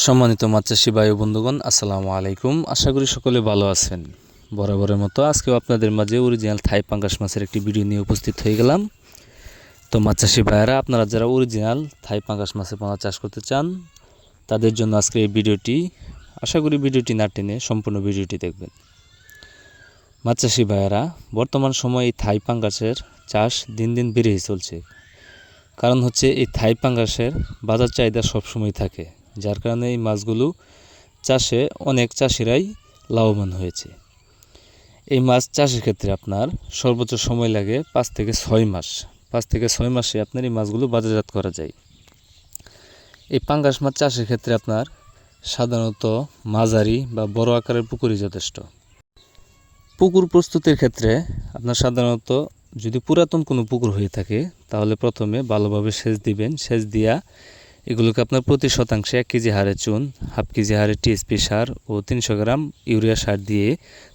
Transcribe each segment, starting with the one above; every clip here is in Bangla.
সম্মানিত মাছ চাষি বায়ু বন্ধুগণ, আসসালামু আলাইকুম। আশা করি সকলে ভালো আছেন। বরাবরের মতো আজকেও আপনাদের মাঝে অরিজিনাল থাই পাঙ্গাস মাছের একটি ভিডিও নিয়ে উপস্থিত হয়ে গেলাম। তো মাছ চাষি ভাইয়েরা, আপনারা যারা অরিজিনাল থাই পাঙ্গাস মাছের পোনা চাষ করতে চান, তাদের জন্য আজকে এই ভিডিওটি আশা করি ভিডিওটি না টেনে সম্পূর্ণ ভিডিওটি দেখবেন। মাছ চাষি ভাইয়েরা, বর্তমান সময়ে এই থাই পাঙ্গাসের চাষ দিন দিন বেড়েই চলছে। কারণ হচ্ছে এই থাই পাঙ্গাসের বাজার চাহিদা সবসময় থাকে। যার কারণে এই মাছগুলো চাষে অনেক চাষিরাই লাভবান হয়েছে। এই মাছ চাষের ক্ষেত্রে আপনার সর্বোচ্চ সময় লাগে পাঁচ থেকে ছয় মাস। পাঁচ থেকে ছয় মাসে আপনার এই মাছগুলো বাজারজাত করা যায়। এই পাঙ্গাস মাছ চাষের ক্ষেত্রে আপনার সাধারণত মাঝারি বা বড় আকারের পুকুরই যথেষ্ট। পুকুর প্রস্তুতির ক্ষেত্রে আপনার সাধারণত যদি পুরাতন কোনো পুকুর হয়ে থাকে, তাহলে প্রথমে ভালোভাবে সেচ দিবেন। সেচ দিয়া এগুলোকে আপনার প্রতি শতাংশে এক কেজি হারে চুন, হাফ কেজি হারে টিএসপি সার ও তিনশো গ্রাম ইউরিয়া সার দিয়ে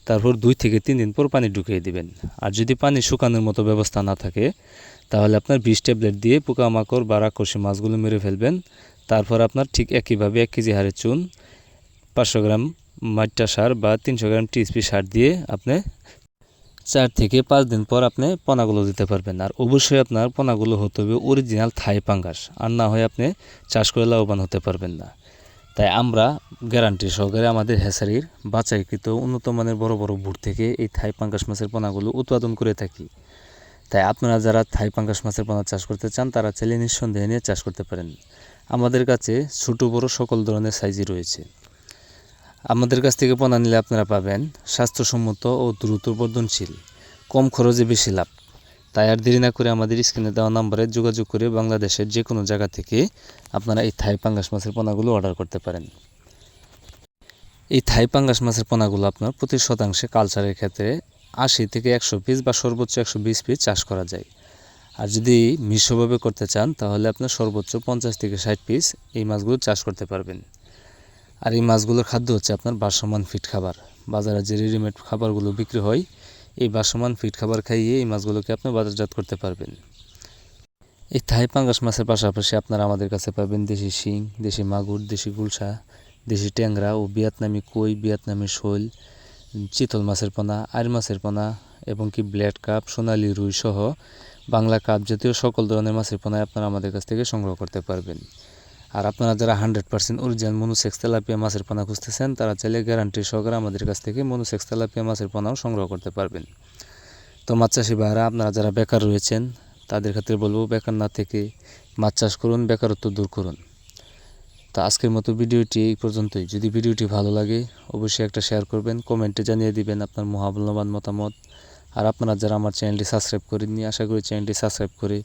তারপর দুই থেকে তিন দিন পর পানি ঢুকিয়ে দিবেন। আর যদি পানি শুকানোর মতো ব্যবস্থা না থাকে, তাহলে আপনার বিষ ট্যাবলেট দিয়ে পোকামাকড় বা রাক্ষসী মাছগুলো মেরে ফেলবেন। তারপর আপনার ঠিক একইভাবে এক কেজি হারে চুন, পাঁচশো গ্রাম মাইটা সার বা তিনশো গ্রাম টিএসপি সার দিয়ে আপনি চার থেকে পাঁচ দিন পর আপনি পোনাগুলো দিতে পারবেন। আর অবশ্যই আপনার পোনাগুলো হতে হবে অরিজিনাল থাই পাঙ্গাস আর না হয় আপনি চাষ করে লাভবান হতে পারবেন না। তাই আমরা গ্যারান্টি সহকারে আমাদের হেসারির বাছাইকৃত উন্নত মানের বড় বড় বুট থেকে এই থাই পাঙ্গাস মাছের পোনাগুলো উৎপাদন করে থাকি। তাই আপনারা যারা থাই পাঙ্গাস মাছের পোনা চাষ করতে চান, তারা চাইলে নিঃসন্দেহে নিয়ে চাষ করতে পারেন। আমাদের কাছে ছোটো বড় সকল ধরনের সাইজই রয়েছে। আমাদের কাছ থেকে পোনা নিলে আপনারা পাবেন স্বাস্থ্যসম্মত ও দ্রুত বর্ধনশীল কম খরচে বেশি লাভ। তাই আর দেরি না করে আমাদের স্ক্রিনে দেওয়া নাম্বারে যোগাযোগ করে বাংলাদেশের যে কোনো জায়গা থেকে আপনারা এই থাই পাঙ্গাস মাছের পোনাগুলো অর্ডার করতে পারেন। এই থাই পাঙ্গাস মাছের পোনাগুলো আপনার প্রতি শতাংশে কালচারের ক্ষেত্রে আশি থেকে একশো পিস বা সর্বোচ্চ একশো বিশ পিস চাষ করা যায়। আর যদি মিশ্রভাবে করতে চান, তাহলে আপনার সর্বোচ্চ পঞ্চাশ থেকে ষাট পিস এই মাছগুলো চাষ করতে পারবেন। আর এই মাছগুলোর খাদ্য হচ্ছে আপনার বাসমান ফিট খাবার। বাজারে যে রেডিমেড খাবারগুলো বিক্রি হয়, এই বাসমান ফিট খাবার খাইয়ে এই মাছগুলোকে আপনি বাজারজাত করতে পারবেন। এই থাই পাঙ্গাস মাছের পাশাপাশি আপনারা আমাদের কাছে পাবেন দেশি শিং, দেশি মাগুর, দেশি গুলশা, দেশি ট্যাংরা ও ভিয়েতনামি কই, ভিয়েতনামি শোল, চিতল মাছের পোনা আর মাছের পোনা এবং কি ব্ল্যাড কাপ, সোনালি রুই সহ বাংলা কাপ জাতীয় সকল ধরনের মাছের পোনায় আপনারা আমাদের কাছ থেকে সংগ্রহ করতে পারবেন। আর আপনারা যারা hundred percent original monosex tilapia মাছের পোনা খুঁজতেছেন, তারা চাইলে গ্যারান্টি সহকারে আমাদের কাছ থেকে মনুসেক্স তেলাপিয়া মাছের পোনাও সংগ্রহ করতে পারবেন। তো মাছ চাষি ভাইরা আপনারা যারা বেকার রয়েছেন, তাদের ক্ষেত্রে বলব বেকার না থেকে মাছ চাষ করুন, বেকারত্ব দূর করুন। তো আজকের মতো ভিডিওটি এই পর্যন্তই। যদি ভিডিওটি ভালো লাগে, অবশ্যই একটা শেয়ার করবেন কমেন্টে জানিয়ে দিবেন আপনার মহামূল্যবান মতামত। আর আপনারা যারা আমার চ্যানেলটি সাবস্ক্রাইব করেননি, আশা করি চ্যানেলটি সাবস্ক্রাইব করে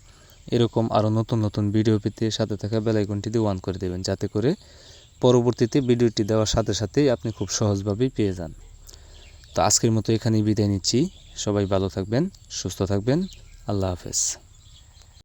এরকম আরও নতুন নতুন ভিডিও পেতে সাথে থাকা বেলাইকনটি দিয়ে ওয়ান করে দেবেন, যাতে করে পরবর্তীতে ভিডিওটি দেওয়ার সাথে সাথেই আপনি খুব সহজভাবেই পেয়ে যান। তো আজকের মতো এখানেই বিদায় নিচ্ছি। সবাই ভালো থাকবেন, সুস্থ থাকবেন। আল্লাহ হাফেজ।